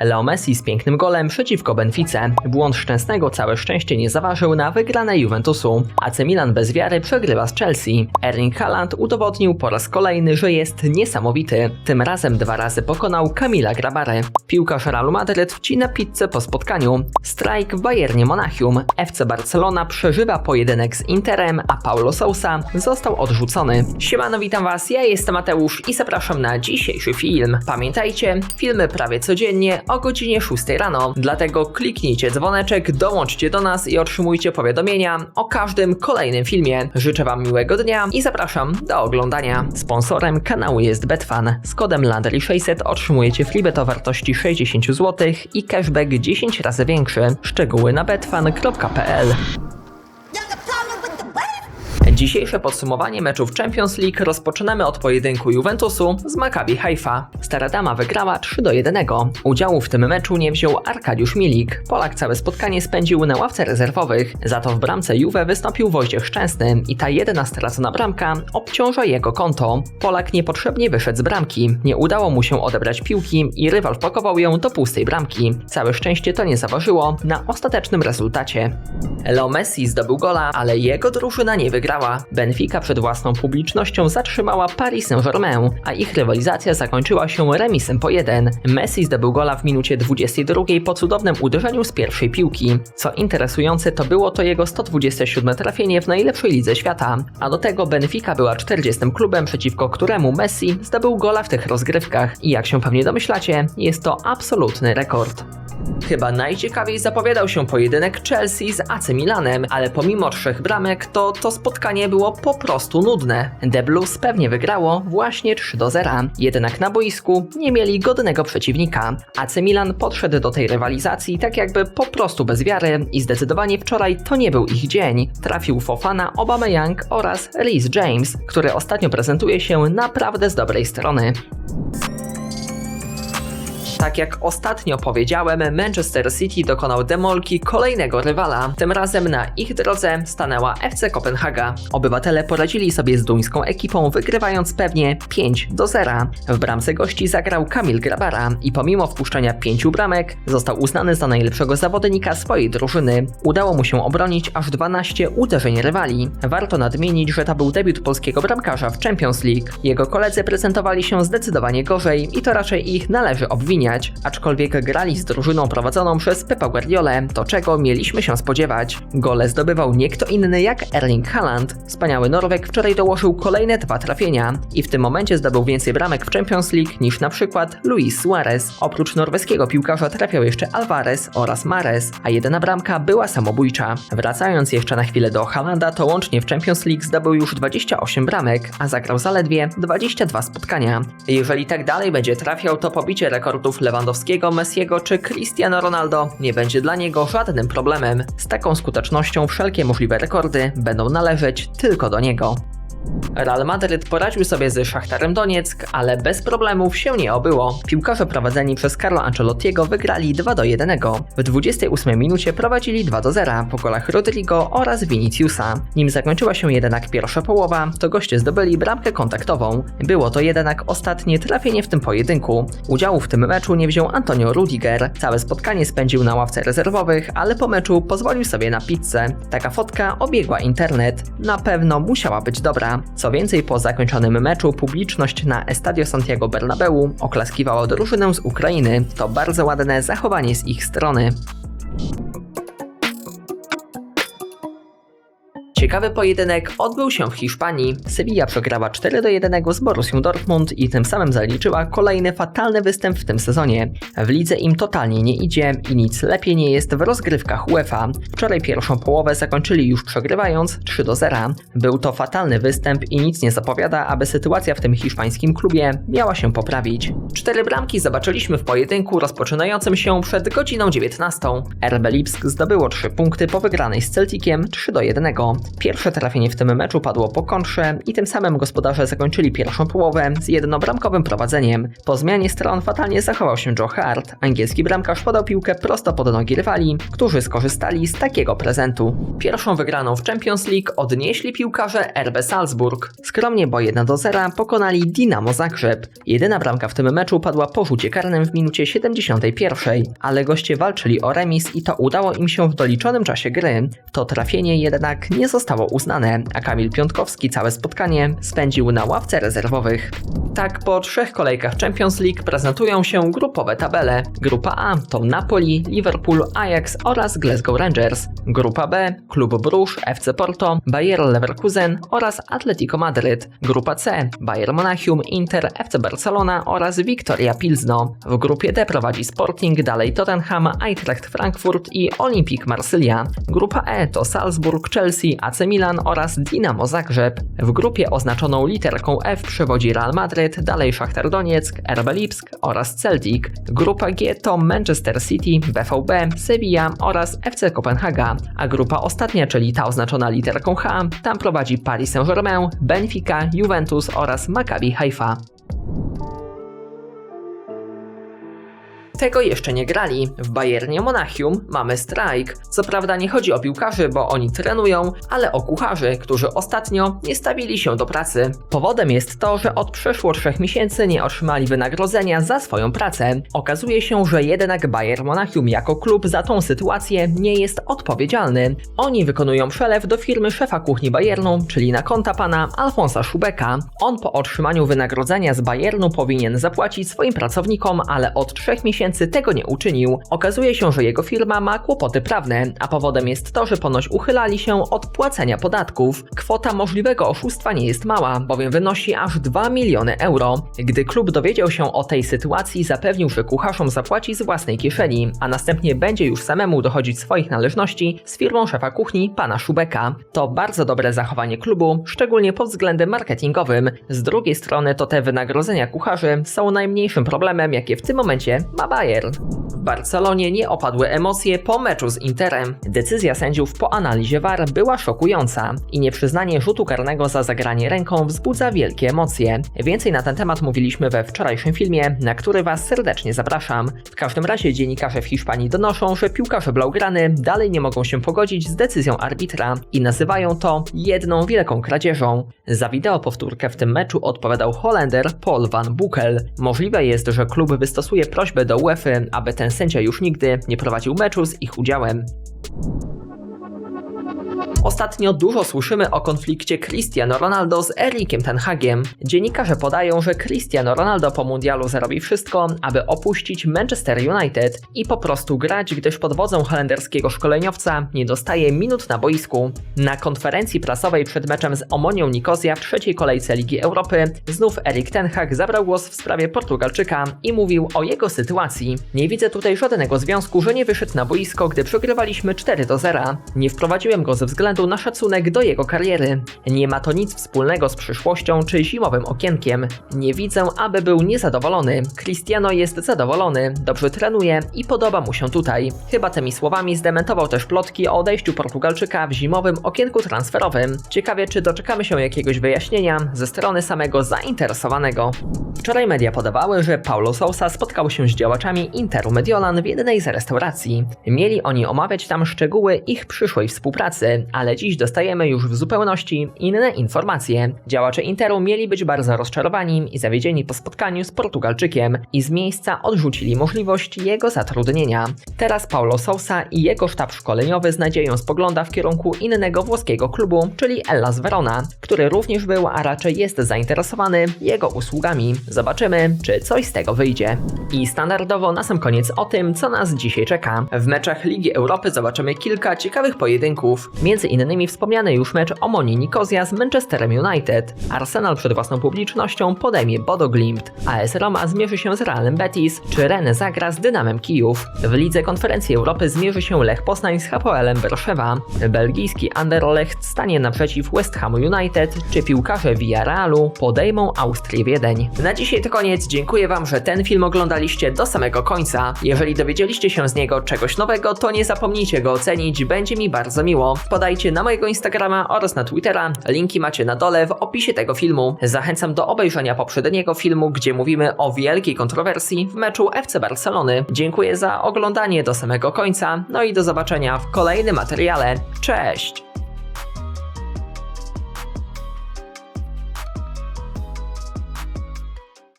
Leo Messi z pięknym golem przeciwko Benfice. Błąd szczęsnego całe szczęście nie zaważył na wygranej Juventusu. AC Milan bez wiary przegrywa z Chelsea. Erling Haaland udowodnił po raz kolejny, że jest niesamowity. Tym razem dwa razy pokonał Kamila Grabare. Piłkarz Realu Madryt wcina pizzę po spotkaniu. Strajk w Bayernie Monachium. FC Barcelona przeżywa pojedynek z Interem, a Paulo Sousa został odrzucony. Siemano, witam was, ja jestem Mateusz i zapraszam na dzisiejszy film. Pamiętajcie, filmy prawie codziennie o godzinie 6 rano, dlatego kliknijcie dzwoneczek, dołączcie do nas i otrzymujcie powiadomienia o każdym kolejnym filmie. Życzę wam miłego dnia i zapraszam do oglądania. Sponsorem kanału jest Betfan. Z kodem Landry600 otrzymujecie freebet o wartości 60 zł i cashback 10 razy większy. Szczegóły na betfan.pl Dzisiejsze podsumowanie meczów Champions League rozpoczynamy od pojedynku Juventusu z Maccabi Haifa. Stara Dama wygrała 3 do 1. Udziału w tym meczu nie wziął Arkadiusz Milik. Polak całe spotkanie spędził na ławce rezerwowych. Za to w bramce Juve wystąpił Wojciech Szczęsny i ta jedna stracona bramka obciąża jego konto. Polak niepotrzebnie wyszedł z bramki. Nie udało mu się odebrać piłki i rywal wpakował ją do pustej bramki. Całe szczęście to nie zaważyło na ostatecznym rezultacie. Leo Messi zdobył gola, ale jego drużyna nie wygrała. Benfica przed własną publicznością zatrzymała Paris Saint-Germain, a ich rywalizacja zakończyła się remisem po jeden. Messi zdobył gola w minucie 22 po cudownym uderzeniu z pierwszej piłki. Co interesujące, to było to jego 127 trafienie w najlepszej lidze świata, a do tego Benfica była 40 klubem, przeciwko któremu Messi zdobył gola w tych rozgrywkach. I jak się pewnie domyślacie, jest to absolutny rekord. Chyba najciekawiej zapowiadał się pojedynek Chelsea z AC Milanem, ale pomimo trzech bramek, to to spotkanie było po prostu nudne. The Blues pewnie wygrało właśnie 3 do 0, jednak na boisku nie mieli godnego przeciwnika. AC Milan podszedł do tej rywalizacji tak jakby po prostu bez wiary i zdecydowanie wczoraj to nie był ich dzień. Trafił Fofana, Aubameyang oraz Reece James, który ostatnio prezentuje się naprawdę z dobrej strony. Tak jak ostatnio powiedziałem, Manchester City dokonał demolki kolejnego rywala. Tym razem na ich drodze stanęła FC Kopenhaga. Obywatele poradzili sobie z duńską ekipą, wygrywając pewnie 5 do 0. W bramce gości zagrał Kamil Grabara i pomimo wpuszczenia pięciu bramek, został uznany za najlepszego zawodnika swojej drużyny. Udało mu się obronić aż 12 uderzeń rywali. Warto nadmienić, że to był debiut polskiego bramkarza w Champions League. Jego koledzy prezentowali się zdecydowanie gorzej i to raczej ich należy obwiniać aczkolwiek grali z drużyną prowadzoną przez Pepa Guardiolę, to czego mieliśmy się spodziewać. Gole zdobywał nie kto inny jak Erling Haaland. Wspaniały Norweg wczoraj dołożył kolejne dwa trafienia i w tym momencie zdobył więcej bramek w Champions League niż na przykład Luis Suarez. Oprócz norweskiego piłkarza trafiał jeszcze Alvarez oraz Mares, a jedyna bramka była samobójcza. Wracając jeszcze na chwilę do Haalanda, to łącznie w Champions League zdobył już 28 bramek, a zagrał zaledwie 22 spotkania. Jeżeli tak dalej będzie trafiał, to pobicie rekordów Lewandowskiego, Messiego czy Cristiano Ronaldo nie będzie dla niego żadnym problemem. Z taką skutecznością wszelkie możliwe rekordy będą należeć tylko do niego. Real Madryt poradził sobie z Szachtarem Donieck, ale bez problemów się nie obyło. Piłkarze prowadzeni przez Carlo Ancelottiego wygrali 2 do 1. W 28 minucie prowadzili 2 do 0 po golach Rodrigo oraz Viniciusa. Nim zakończyła się jednak pierwsza połowa, to goście zdobyli bramkę kontaktową. Było to jednak ostatnie trafienie w tym pojedynku. Udziału w tym meczu nie wziął Antonio Rudiger. Całe spotkanie spędził na ławce rezerwowych, ale po meczu pozwolił sobie na pizzę. Taka fotka obiegła internet. Na pewno musiała być dobra. Co więcej, po zakończonym meczu publiczność na Estadio Santiago Bernabeu oklaskiwała drużynę z Ukrainy. To bardzo ładne zachowanie z ich strony. Ciekawy pojedynek odbył się w Hiszpanii. Sevilla przegrała 4 do 1 z Borussią Dortmund i tym samym zaliczyła kolejny fatalny występ w tym sezonie. W lidze im totalnie nie idzie i nic lepiej nie jest w rozgrywkach UEFA. Wczoraj pierwszą połowę zakończyli już przegrywając 3 do 0. Był to fatalny występ i nic nie zapowiada, aby sytuacja w tym hiszpańskim klubie miała się poprawić. Cztery bramki zobaczyliśmy w pojedynku rozpoczynającym się przed godziną 19. RB Lipsk zdobyło 3 punkty po wygranej z Celticiem 3 do 1. Pierwsze trafienie w tym meczu padło po kontrze i tym samym gospodarze zakończyli pierwszą połowę z jednobramkowym prowadzeniem. Po zmianie stron fatalnie zachował się Joe Hart. Angielski bramkarz podał piłkę prosto pod nogi rywali, którzy skorzystali z takiego prezentu. Pierwszą wygraną w Champions League odnieśli piłkarze RB Salzburg. Skromnie, bo 1 do 0 pokonali Dinamo Zagrzeb. Jedyna bramka w tym meczu padła po rzucie karnym w minucie 71, ale goście walczyli o remis i to udało im się w doliczonym czasie gry. To trafienie jednak nie zostało uznane, a Kamil Piątkowski całe spotkanie spędził na ławce rezerwowych. Tak, po trzech kolejkach Champions League prezentują się grupowe tabele. Grupa A to Napoli, Liverpool, Ajax oraz Glasgow Rangers. Grupa B Klub Bruges, FC Porto, Bayer Leverkusen oraz Atletico Madryt. Grupa C Bayern Monachium, Inter, FC Barcelona oraz Victoria Pilzno. W grupie D prowadzi Sporting, dalej Tottenham, Eintracht Frankfurt i Olympique Marsylia. Grupa E to Salzburg, Chelsea, AC Milan oraz Dinamo Zagrzeb. W grupie oznaczoną literką F przewodzi Real Madryt, dalej Szachtar Donieck, RB Lipsk oraz Celtic. Grupa G to Manchester City, BVB, Sevilla oraz FC Kopenhaga, a grupa ostatnia, czyli ta oznaczona literką H, tam prowadzi Paris Saint-Germain, Benfica, Juventus oraz Maccabi Haifa. Tego jeszcze nie grali. W Bayernie Monachium mamy strajk. Co prawda nie chodzi o piłkarzy, bo oni trenują, ale o kucharzy, którzy ostatnio nie stawili się do pracy. Powodem jest to, że od przeszło trzech miesięcy nie otrzymali wynagrodzenia za swoją pracę. Okazuje się, że jednak Bayern Monachium jako klub za tą sytuację nie jest odpowiedzialny. Oni wykonują przelew do firmy szefa kuchni Bayernu, czyli na konta pana Alfonsa Szubeka. On po otrzymaniu wynagrodzenia z Bayernu powinien zapłacić swoim pracownikom, ale od trzech miesięcy tego nie uczynił. Okazuje się, że jego firma ma kłopoty prawne, a powodem jest to, że ponoć uchylali się od płacenia podatków. Kwota możliwego oszustwa nie jest mała, bowiem wynosi aż 2 miliony euro. Gdy klub dowiedział się o tej sytuacji, zapewnił, że kucharzom zapłaci z własnej kieszeni, a następnie będzie już samemu dochodzić swoich należności z firmą szefa kuchni, pana Szubeka. To bardzo dobre zachowanie klubu, szczególnie pod względem marketingowym. Z drugiej strony to te wynagrodzenia kucharzy są najmniejszym problemem, jakie w tym momencie ma Bayern. W Barcelonie nie opadły emocje po meczu z Interem. Decyzja sędziów po analizie VAR była szokująca i nieprzyznanie rzutu karnego za zagranie ręką wzbudza wielkie emocje. Więcej na ten temat mówiliśmy we wczorajszym filmie, na który Was serdecznie zapraszam. W każdym razie dziennikarze w Hiszpanii donoszą, że piłkarze Blaugrany dalej nie mogą się pogodzić z decyzją arbitra i nazywają to jedną wielką kradzieżą. Za wideo powtórkę w tym meczu odpowiadał Holender Paul van Boekel. Możliwe jest, że klub wystosuje prośbę do UEFA, aby ten sędzia już nigdy nie prowadził meczu z ich udziałem. Ostatnio dużo słyszymy o konflikcie Cristiano Ronaldo z Erikiem Ten Hagiem. Dziennikarze podają, że Cristiano Ronaldo po mundialu zrobi wszystko, aby opuścić Manchester United i po prostu grać, gdyż pod wodzą holenderskiego szkoleniowca nie dostaje minut na boisku. Na konferencji prasowej przed meczem z Omonią Nikozja w trzeciej kolejce Ligi Europy znów Erik Ten Hag zabrał głos w sprawie Portugalczyka i mówił o jego sytuacji. Nie widzę tutaj żadnego związku, że nie wyszedł na boisko, gdy przegrywaliśmy 4 do 0. Nie wprowadziłem go ze względu na szacunek do jego kariery. Nie ma to nic wspólnego z przyszłością czy zimowym okienkiem. Nie widzę, aby był niezadowolony. Cristiano jest zadowolony, dobrze trenuje i podoba mu się tutaj. Chyba tymi słowami zdementował też plotki o odejściu Portugalczyka w zimowym okienku transferowym. Ciekawie, czy doczekamy się jakiegoś wyjaśnienia ze strony samego zainteresowanego. Wczoraj media podawały, że Paulo Sousa spotkał się z działaczami Interu Mediolan w jednej z restauracji. Mieli oni omawiać tam szczegóły ich przyszłej współpracy, ale dziś dostajemy już w zupełności inne informacje. Działacze Interu mieli być bardzo rozczarowani i zawiedzieni po spotkaniu z Portugalczykiem i z miejsca odrzucili możliwość jego zatrudnienia. Teraz Paulo Sousa i jego sztab szkoleniowy z nadzieją spogląda w kierunku innego włoskiego klubu, czyli Hellas Verona, który również był, a raczej jest zainteresowany jego usługami. Zobaczymy, czy coś z tego wyjdzie. I standardowo na sam koniec o tym, co nas dzisiaj czeka. W meczach Ligi Europy zobaczymy kilka ciekawych pojedynków. Między innymi wspomniany już mecz Omoni Nikozja z Manchesterem United. Arsenal przed własną publicznością podejmie Bodo Glimt. AS Roma zmierzy się z Realem Betis, czy Rennes zagra z Dynamem Kijów. W Lidze Konferencji Europy zmierzy się Lech Poznań z Hapoelem Berszewa. Belgijski Anderlecht stanie naprzeciw West Hamu United, czy piłkarze Villarrealu podejmą Austrię Wiedeń. Na dzisiaj to koniec. Dziękuję Wam, że ten film oglądaliście do samego końca. Jeżeli dowiedzieliście się z niego czegoś nowego, to nie zapomnijcie go ocenić, będzie mi bardzo miło. Podajcie wpadajcie na mojego Instagrama oraz na Twittera. Linki macie na dole w opisie tego filmu. Zachęcam do obejrzenia poprzedniego filmu, gdzie mówimy o wielkiej kontrowersji w meczu FC Barcelony. Dziękuję za oglądanie do samego końca, no i do zobaczenia w kolejnym materiale. Cześć!